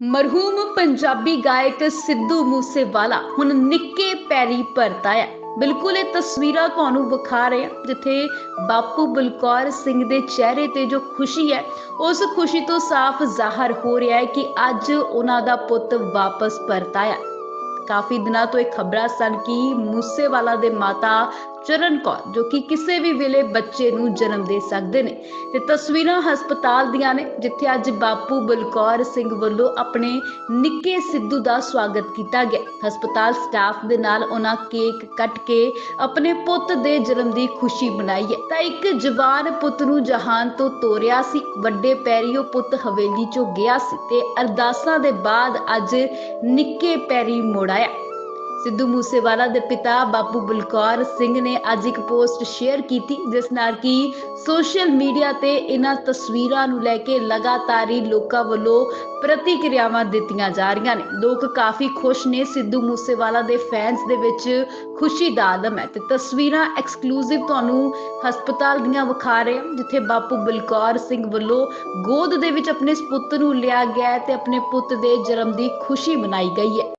ਮਰਹੂਮ ਪੰਜਾਬੀ ਗਾਇਕ ਸਿੱਧੂ ਮੂਸੇਵਾਲਾ ਹੁਣ ਨਿੱਕੇ ਪੈਰੀ ਭਰਤਾ ਹੈ। ਬਿਲਕੁਲ ਇਹ ਤਸਵੀਰਾਂ ਤੁਹਾਨੂੰ ਵਿਖਾ ਰਹੇ ਹਾਂ, ਜਿੱਥੇ ਬਾਪੂ ਬਲਕੌਰ ਸਿੰਘ ਦੇ ਚਿਹਰੇ ਤੇ ਜੋ ਖੁਸ਼ੀ ਹੈ, ਉਸ ਖੁਸ਼ੀ ਤੋਂ ਸਾਫ਼ ਜ਼ਾਹਰ ਹੋ ਰਿਹਾ ਹੈ ਕਿ ਅੱਜ ਉਹਨਾਂ ਦਾ ਪੁੱਤ ਵਾਪਸ ਪਰਤ ਆਇਆ ਕਾਫੀ ਦਿਨਾਂ ਤੋਂ ਇਹ ਖਬਰਾਂ ਸਨ ਕਿ ਮੂਸੇਵਾਲਾ ਦੇ ਮਾਤਾ ਚਰਨ ਕੌਰ, ਜੋ ਕਿ ਕਿਸੇ ਵੀ ਵੇਲੇ ਬੱਚੇ ਨੂੰ ਜਨਮ ਦੇ ਸਕਦੇ ਨੇ। ਤੇ ਤਸਵੀਰਾਂ ਹਸਪਤਾਲ ਦੀਆਂ ਨੇ, ਜਿੱਥੇ ਅੱਜ ਬਾਪੂ ਬਲਕੌਰ ਸਿੰਘ ਵੱਲੋਂ ਆਪਣੇ ਨਿੱਕੇ ਸਿੱਧੂ ਦਾ ਸਵਾਗਤ ਕੀਤਾ ਗਿਆ। ਹਸਪਤਾਲ ਸਟਾਫ ਦੇ ਨਾਲ ਉਹਨਾਂ ਕੇਕ ਕੱਟ ਕੇ ਆਪਣੇ ਪੁੱਤ ਦੇ ਜਨਮ ਦੀ ਖੁਸ਼ੀ ਮਨਾਈ ਹੈ। ਤਾਂ ਇੱਕ ਜਵਾਨ ਪੁੱਤ ਨੂੰ ਜਹਾਨ ਤੋਂ ਤੋਰਿਆ ਸੀ। ਵੱਡੇ ਪੈਰੀ ਉਹ ਪੁੱਤ ਹਵੇਲੀ ਚੋਂ ਗਿਆ ਸੀ ਤੇ ਅਰਦਾਸਾਂ ਦੇ ਬਾਅਦ ਅੱਜ ਨਿੱਕੇ ਪੈਰੀ ਮੁੜ ਆਇਆ। ਸਿੱਧੂ ਮੂਸੇਵਾਲਾ ਦੇ ਪਿਤਾ ਬਾਪੂ ਬਲਕੌਰ ਸਿੰਘ ਨੇ ਅੱਜ ਇੱਕ ਪੋਸਟ ਸ਼ੇਅਰ ਕੀਤੀ, ਜਿਸ ਨਾਲ ਕਿ ਸੋਸ਼ਲ ਮੀਡੀਆ ਤੇ ਇਹਨਾਂ ਤਸਵੀਰਾਂ ਨੂੰ ਲੈ ਕੇ ਲਗਾਤਾਰ ਹੀ ਲੋਕਾਂ ਵੱਲੋਂ ਪ੍ਰਤੀਕਿਰਿਆਵਾਂ ਦਿੱਤੀਆਂ ਜਾ ਰਹੀਆਂ ਨੇ। ਲੋਕ ਕਾਫੀ ਖੁਸ਼ ਨੇ ਸਿੱਧੂ ਮੂਸੇਵਾਲਾ ਦੇ ਫੈਨਸ ਦੇ ਵਿੱਚ ਖੁਸ਼ੀ ਦਾ ਆਲਮ ਹੈ ਤੇ ਤਸਵੀਰਾਂ ਐਕਸਕਲੂਸਿਵ ਤੁਹਾਨੂੰ ਹਸਪਤਾਲ ਦੀਆਂ ਵਿਖਾ ਰਹੇ ਹਾਂ ਜਿੱਥੇ ਬਾਪੂ ਬਲਕੌਰ ਸਿੰਘ ਵੱਲੋਂ ਗੋਦ ਦੇ ਵਿੱਚ ਆਪਣੇ ਪੁੱਤ ਨੂੰ ਲਿਆ ਗਿਆ ਹੈ ਤੇ ਆਪਣੇ ਪੁੱਤ ਦੇ ਜਨਮ ਦੀ ਖੁਸ਼ੀ ਮਨਾਈ ਗਈ ਹੈ।